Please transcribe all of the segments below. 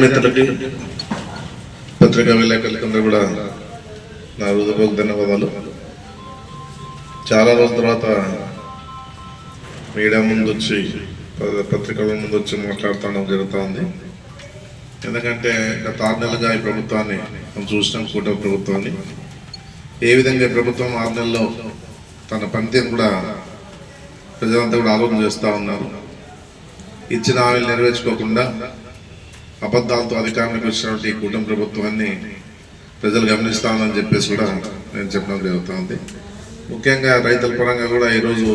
మిత్రులకి పత్రికా విలేకరులకందరూ కూడా నా హృదయపూర్వక ధన్యవాదాలు. చాలా రోజుల తర్వాత మీడియా ముందు వచ్చి పత్రికల ముందు వచ్చి మాట్లాడతాడం జరుగుతుంది. ఎందుకంటే గత ఆరు నెలలుగా ఈ ప్రభుత్వాన్ని మనం చూసినాం కూటమి ప్రభుత్వాన్ని. ఏ విధంగా ప్రభుత్వం ఆరు నెలల్లో తన పనితీరు కూడా ప్రజలంతా కూడా ఆలోచన చేస్తూ ఉన్నారు. ఇచ్చిన హామీలు నెరవేర్చుకోకుండా అబద్ధాలతో అధికారంలోకి వచ్చినటువంటి ఈ కూటమి ప్రభుత్వాన్ని ప్రజలు గమనిస్తామని చెప్పేసి కూడా నేను చెప్పడం జరుగుతుంది. ముఖ్యంగా రైతుల పరంగా కూడా ఈరోజు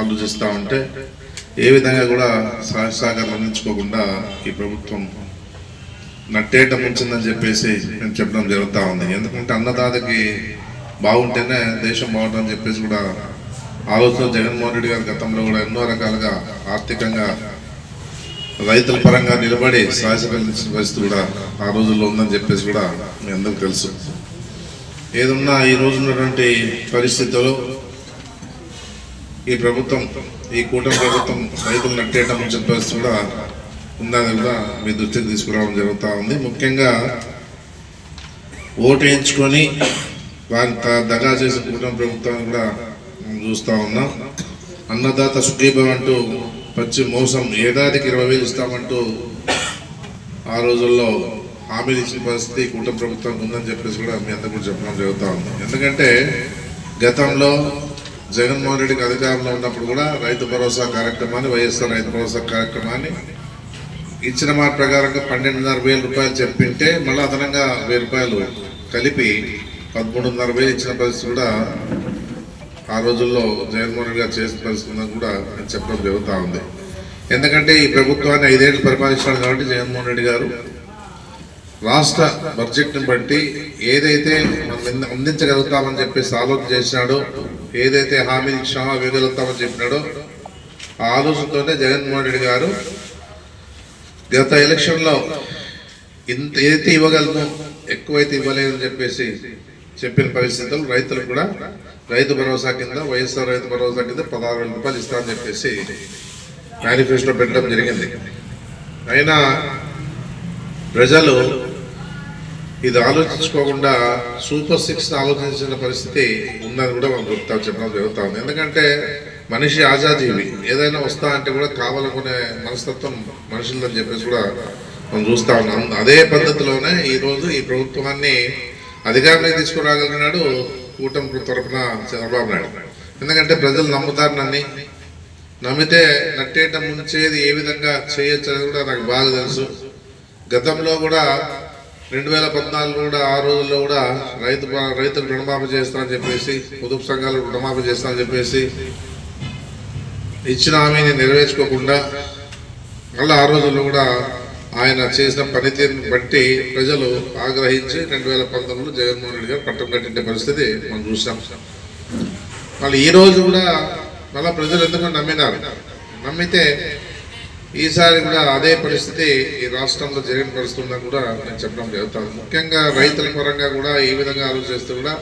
ఆలోచిస్తూ ఉంటే ఏ విధంగా కూడా సహాయ సహకారాలు అందించుకోకుండా ఈ ప్రభుత్వం నట్టేట ముంచిందని చెప్పేసి నేను చెప్పడం జరుగుతూ ఉంది. ఎందుకంటే అన్నదాతకి బాగుంటేనే దేశం బాగుంటుందని చెప్పేసి కూడా ఆలోచన జగన్మోహన్ రెడ్డి గారి గతంలో కూడా ఎన్నో రకాలుగా ఆర్థికంగా రైతుల పరంగా నిలబడి సహాయపరిచిన పరిస్థితి కూడా ఆ రోజుల్లో ఉందని చెప్పేసి కూడా మీ అందరికీ తెలుసు. ఏదున్నా ఈ రోజు ఉన్నటువంటి పరిస్థితుల్లో ఈ ప్రభుత్వం ఈ కూటమి ప్రభుత్వం రైతులు నట్టేయటం అని చెప్పేసి కూడా ఉందని కూడా మీ దృష్టికి తీసుకురావడం జరుగుతూ ఉంది. ముఖ్యంగా ఓటు వేయించుకొని వారిని దగా చేసే కూటమి ప్రభుత్వాన్ని కూడా మేము చూస్తూ ఉన్నాం. అన్నదాత సుఖీభం అంటూ పచ్చి మోసం ఏడాదికి ఇరవై వేలు ఇస్తామంటూ ఆ రోజుల్లో హామీలు ఇచ్చిన పరిస్థితి కూటమి ప్రభుత్వానికి ఉందని చెప్పేసి కూడా మీ అందరూ కూడా చెప్పడం జరుగుతూ ఉంది. ఎందుకంటే గతంలో జగన్మోహన్ రెడ్డికి అధికారంలో ఉన్నప్పుడు కూడా రైతు భరోసా కార్యక్రమాన్ని వైఎస్ఆర్ రైతు భరోసా కార్యక్రమాన్ని ఇచ్చిన మాట ప్రకారంగా పన్నెండున్నర వేల రూపాయలు చెప్పింటే మళ్ళీ అదనంగా వెయ్యి రూపాయలు కలిపి పదమూడున్నర వేలు ఇచ్చిన పరిస్థితి కూడా ఆ రోజుల్లో జగన్మోహన్ రెడ్డి గారు చేసిన పరిస్థితి కూడా చెప్పడం జరుగుతూ ఉంది. ఎందుకంటే ఈ ప్రభుత్వాన్ని ఐదేళ్ళు పరిపాలించాడు కాబట్టి జగన్మోహన్ రెడ్డి గారు రాష్ట్ర బడ్జెట్ని బట్టి ఏదైతే మనం అందించగలుగుతామని చెప్పేసి ఆలోచన చేసినాడో ఏదైతే హామీ ఇచ్చినామో అవి ఇవ్వగలుగుతామని చెప్పినాడో ఆ ఆలోచనతోనే జగన్మోహన్ రెడ్డి గారు గత ఎలక్షన్లో ఇంత ఏదైతే ఇవ్వగలను ఎక్కువైతే ఇవ్వలేదని చెప్పేసి చెప్పిన పరిస్థితులు రైతులకు కూడా రైతు భరోసా కింద వైఎస్ఆర్ రైతు భరోసా కింద పదహారు వేల రూపాయలు ఇస్తామని చెప్పేసి మేనిఫెస్టో పెట్టడం జరిగింది. అయినా ప్రజలు ఇది ఆలోచించుకోకుండా సూపర్ సిక్స్ ఆలోచించిన పరిస్థితి ఉందని కూడా మనం చెప్తా చెప్పడం జరుగుతా ఉంది. ఎందుకంటే మనిషి ఆజాజీవి. ఏదైనా వస్తా అంటే కూడా కావాలనుకునే మనస్తత్వం మనుషులని చెప్పేసి కూడా మనం చూస్తా ఉన్నాం. అదే పద్ధతిలోనే ఈరోజు ఈ ప్రభుత్వాన్ని అధికారంలోకి తీసుకురాగలిగినాడు కూటమి తరఫున చంద్రబాబు నాయుడు. ఎందుకంటే ప్రజలు నమ్ముతారు నన్ను. నమ్మితే నట్టేట ముంచేది ఏ విధంగా చేయొచ్చు అనేది కూడా నాకు బాగా తెలుసు. గతంలో కూడా రెండు వేల పద్నాలుగు కూడా ఆ రోజుల్లో కూడా రైతు బా- రైతులు రుణమాఫీ చేస్తానని చెప్పేసి పొదుపు సంఘాలు రుణమాఫీ చేస్తానని చెప్పేసి ఇచ్చిన హామీని నెరవేర్చుకోకుండా మళ్ళీ ఆ రోజుల్లో కూడా ఆయన చేసిన పనితీరుని బట్టి ప్రజలు ఆగ్రహించి రెండు వేల పంతొమ్మిదిలో జగన్మోహన్ రెడ్డి గారు పట్టం కట్టిన పరిస్థితి మనం చూసాం. మళ్ళీ ఈ రోజు కూడా మళ్ళీ ప్రజలు ఎందుకు నమ్మినారు. నమ్మితే ఈసారి కూడా అదే పరిస్థితి ఈ రాష్ట్రంలో జరిగిన పరిస్థితి కూడా నేను చెప్పడం జరుగుతుంది ముఖ్యంగా రైతుల పరంగా కూడా ఈ విధంగా ఆలోచిస్తూ కూడా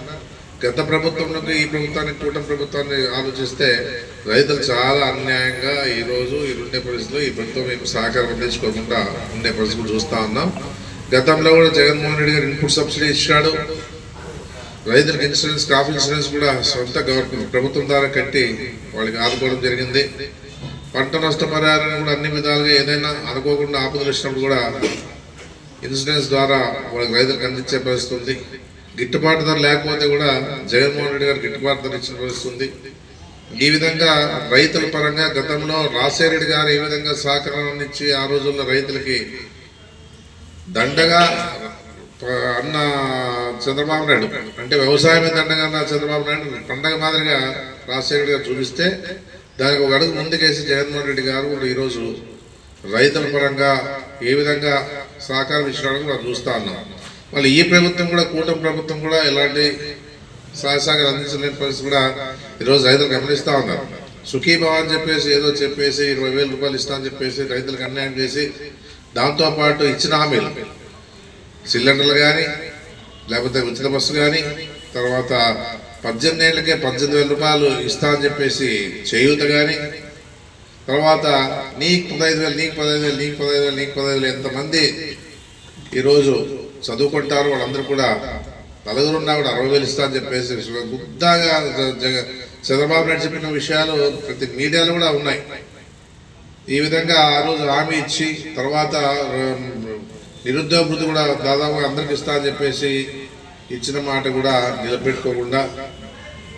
గత ప్రభుత్వంలోకి ఈ ప్రభుత్వానికి కూటమి ప్రభుత్వాన్ని ఆలోచిస్తే రైతులు చాలా అన్యాయంగా ఈరోజు ఈ ఉండే పరిస్థితిలో ఈ ప్రభుత్వం మీకు సహకారం అందించుకోకుండా ఉండే పరిస్థితులు చూస్తూ ఉన్నాం. గతంలో కూడా జగన్మోహన్ రెడ్డి గారు ఇన్పుట్ సబ్సిడీ ఇచ్చాడు. రైతులకు ఇన్సూరెన్స్ క్రాప్ ఇన్సూరెన్స్ కూడా సొంత గవర్నమెంట్ ప్రభుత్వం ద్వారా కట్టి వాళ్ళకి ఆదుకోవడం జరిగింది. పంట నష్టపరిహారం కూడా అన్ని విధాలుగా ఏదైనా అనుకోకుండా ఆపదలు వచ్చినప్పుడు కూడా ఇన్సూరెన్స్ ద్వారా వాళ్ళకి రైతులకు అందించే పరిస్థితి ఉంది. గిట్టుబాటు ధర లేకపోతే కూడా జగన్మోహన్ రెడ్డి గారు గిట్టుబాటు ధర ఇచ్చిన పరిస్థితి ఉంది. ఈ విధంగా రైతుల పరంగా గతంలో రాజశేఖరెడ్డి గారు ఏ విధంగా సహకారం ఇచ్చి ఆ రోజుల్లో రైతులకి దండగా అన్న చంద్రబాబు నాయుడు అంటే వ్యవసాయమే దండగా అన్న చంద్రబాబు నాయుడు పండగ మాదిరిగా రాజశేఖర్ గారు చూపిస్తే దానికి ఒక అడుగు ముందుకేసి జగన్మోహన్ రెడ్డి గారు ఈరోజు రైతుల పరంగా ఏ విధంగా సహకారం ఇచ్చినాడని కూడా చూస్తా ఉన్నాం. మళ్ళీ ఈ ప్రభుత్వం కూడా కూటమి ప్రభుత్వం కూడా ఎలాంటి సహసాగర్ అందించలేని పరిస్థితి కూడా ఈరోజు రైతులు గమనిస్తూ ఉన్నారు. సుఖీభావ అని చెప్పేసి ఏదో చెప్పేసి ఇరవై వేల రూపాయలు ఇస్తా అని చెప్పేసి రైతులకు అన్యాయం చేసి దాంతోపాటు ఇచ్చిన హామీలు. సిలిండర్లు కానీ లేకపోతే ఉచిత బస్సు కానీ తర్వాత పద్దెనిమిది ఏళ్ళకే పద్దెనిమిది వేల రూపాయలు ఇస్తా అని చెప్పేసి చేయూత కానీ తర్వాత నీకు పదహైదు వేలు నీకు పదహైదు వేలు నీకు పదహైదు వేలు నీకు పదహైదు వేలు ఎంతమంది ఈరోజు చదువుకుంటారు వాళ్ళందరూ కూడా నలుగురు ఉన్నా కూడా అరవై వేలు ఇస్తా అని చెప్పేసి గుద్దాగా చంద్రబాబు నాయుడు చెప్పిన విషయాలు ప్రతి మీడియాలో కూడా ఉన్నాయి. ఈ విధంగా ఆ రోజు హామీ ఇచ్చి తర్వాత నిరుద్యోగ వృత్తి కూడా దాదాపుగా అందరికి ఇస్తా అని చెప్పేసి ఇచ్చిన మాట కూడా నిలబెట్టుకోకుండా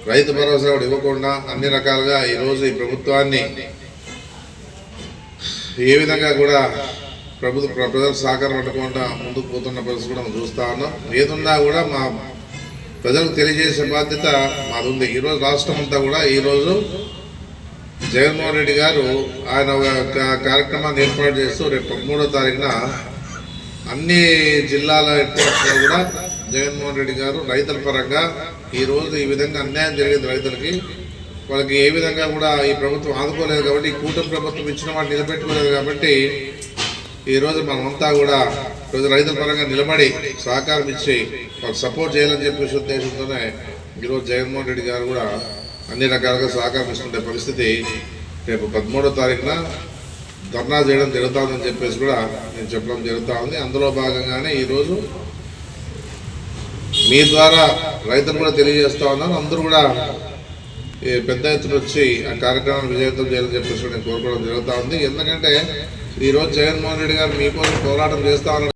రైతు భరోసా కూడా ఇవ్వకుండా అన్ని రకాలుగా ఈరోజు ఈ ప్రభుత్వాన్ని ఏ విధంగా కూడా ప్రభుత్వ ప్ర- ప్రజల సహకారం పట్టకుండా ముందుకు పోతున్న పరిస్థితి కూడా మనం చూస్తూ ఉన్నాం. ఏదున్నా కూడా మా ప్రజలకు తెలియజేసే బాధ్యత మాది ఉంది ఈరోజు రాష్ట్రం అంతా కూడా ఈరోజు జగన్మోహన్ రెడ్డి గారు ఆయన ఒక కార్యక్రమాన్ని ఏర్పాటు చేస్తూ రేపు పదమూడో తారీఖున అన్ని జిల్లాల హెడ్ కూడా జగన్మోహన్ రెడ్డి గారు రైతుల పరంగా ఈ రోజు ఈ విధంగా అన్యాయం జరిగింది రైతులకి. వాళ్ళకి ఏ విధంగా కూడా ఈ ప్రభుత్వం ఆదుకోలేదు కాబట్టి ఈ కూటమి ప్రభుత్వం ఇచ్చిన వాటి నిలబెట్టుకోలేదు కాబట్టి ఈరోజు మనమంతా కూడా రోజు రైతుల పరంగా నిలబడి సహకారం ఇచ్చి వాళ్ళకి సపోర్ట్ చేయాలని చెప్పేసి ఉద్దేశంతోనే ఈరోజు జగన్మోహన్ రెడ్డి గారు కూడా అన్ని రకాలుగా సహకారం ఇస్తుండే పరిస్థితి రేపు పదమూడో తారీఖున ధర్నా చేయడం జరుగుతుందని చెప్పేసి కూడా నేను చెప్పడం జరుగుతూ ఉంది. అందులో భాగంగానే ఈరోజు మీ ద్వారా రైతులు కూడా తెలియజేస్తా ఉన్నాను. అందరూ కూడా ఈ పెద్ద ఎత్తున వచ్చి ఆ కార్యక్రమాన్ని విజయవంతం చేయాలని చెప్పేసి నేను కోరుకోవడం జరుగుతూ ఉంది. ఎందుకంటే ఈరోజు జగన్మోహన్ రెడ్డి గారు మీకోసం పోరాటం చేస్తా ఉన్నారు.